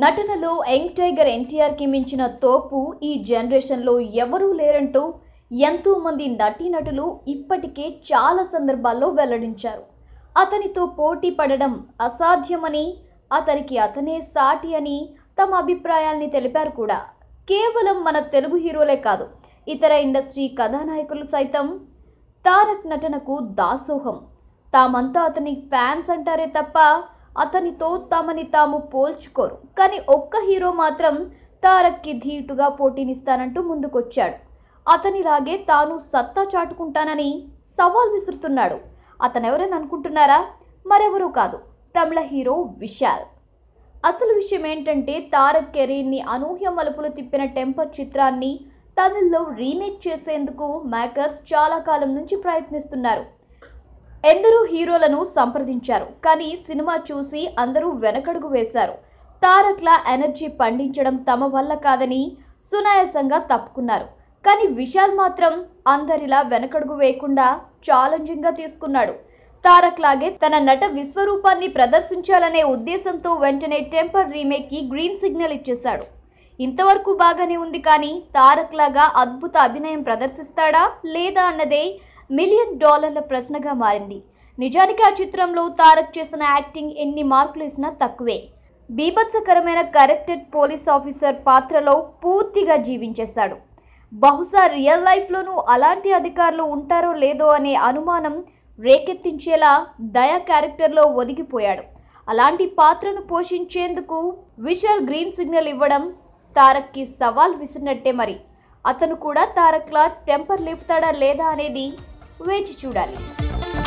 నటనలో young tiger ఎన్టీఆర్కి మించిన తోపు ఈ జనరేషన్లో ఎవరూ లేరంటూ ఎంతోమంది నటీనటులు ఇప్పటికే చాలా సందర్భాల్లో వెల్లడించారు. అతనితో పోటీ పడడం అసాధ్యమని అతనికి అతనే సాటి అని తమ అభిప్రాయాల్ని తెలిపారు కూడా. కేవలం మన తెలుగు హీరోలే కాదు ఇతర ఇండస్ట్రీ కథానాయకులు సైతం తారక్ నటనకు దాసోహం. తామంతా అతని ఫ్యాన్స్ అంటారే తప్ప అతనితో తమని తాము పోల్చుకోరు. కానీ ఒక్క హీరో మాత్రం తారక్కి ధీటుగా పోటీనిస్తానంటూ ముందుకొచ్చాడు. అతనిలాగే తాను సత్తా చాటుకుంటానని సవాల్ విసురుతున్నాడు. అతనెవరని అనుకుంటున్నారా? మరెవరూ కాదు. తమిళ హీరో విశాల్. అసలు విషయం ఏంటంటే తారక్ కెరీర్ని అనూహ్య మలుపులు తిప్పిన టెంపర్ చిత్రాన్ని తమిళ్ళో రీమేక్ చేసేందుకు మేకర్స్ చాలా కాలం నుంచి ప్రయత్నిస్తున్నారు. ఎందరో హీరోలను సంప్రదించారు. కానీ సినిమా చూసి అందరూ వెనకడుగు వేశారు. తారక్లా ఎనర్జీ పండించడం తమ వల్ల కాదని సునాయాసంగా తప్పుకున్నారు. కానీ విశాల్ మాత్రం అందరిలా వెనకడుగు వేయకుండా ఛాలెంజింగ్గా తీసుకున్నాడు. తారక్ లాగే తన నట విశ్వరూపాన్ని ప్రదర్శించాలనే ఉద్దేశంతో వెంటనే టెంపర్ రీమేక్కి గ్రీన్ సిగ్నల్ ఇచ్చేశాడు. ఇంతవరకు బాగానే ఉంది కానీ తారక్ లాగా అద్భుత అభినయం ప్రదర్శిస్తాడా లేదా అన్నదే మిలియన్ డాలర్ల ప్రశ్నగా మారింది. నిజానికి ఆ చిత్రంలో తారక్ చేసిన యాక్టింగ్ ఎన్ని మార్కులు ఇచ్చినా తక్కువే. బీభత్సకరమైన కరెక్టెడ్ పోలీస్ ఆఫీసర్ పాత్రలో పూర్తిగా జీవించేశాడు. బహుశా రియల్ లైఫ్లోనూ అలాంటి అధికారులు ఉంటారో లేదో అనే అనుమానం రేకెత్తించేలా దయా క్యారెక్టర్లో ఒదిగిపోయాడు. అలాంటి పాత్రను పోషించేందుకు విశాల్ గ్రీన్ సిగ్నల్ ఇవ్వడం తారక్కి సవాల్ విసిరినట్టే మరి. అతను కూడా తారక్లా టెంపర్ లేపుతాడా లేదా అనేది वेज चूड़ी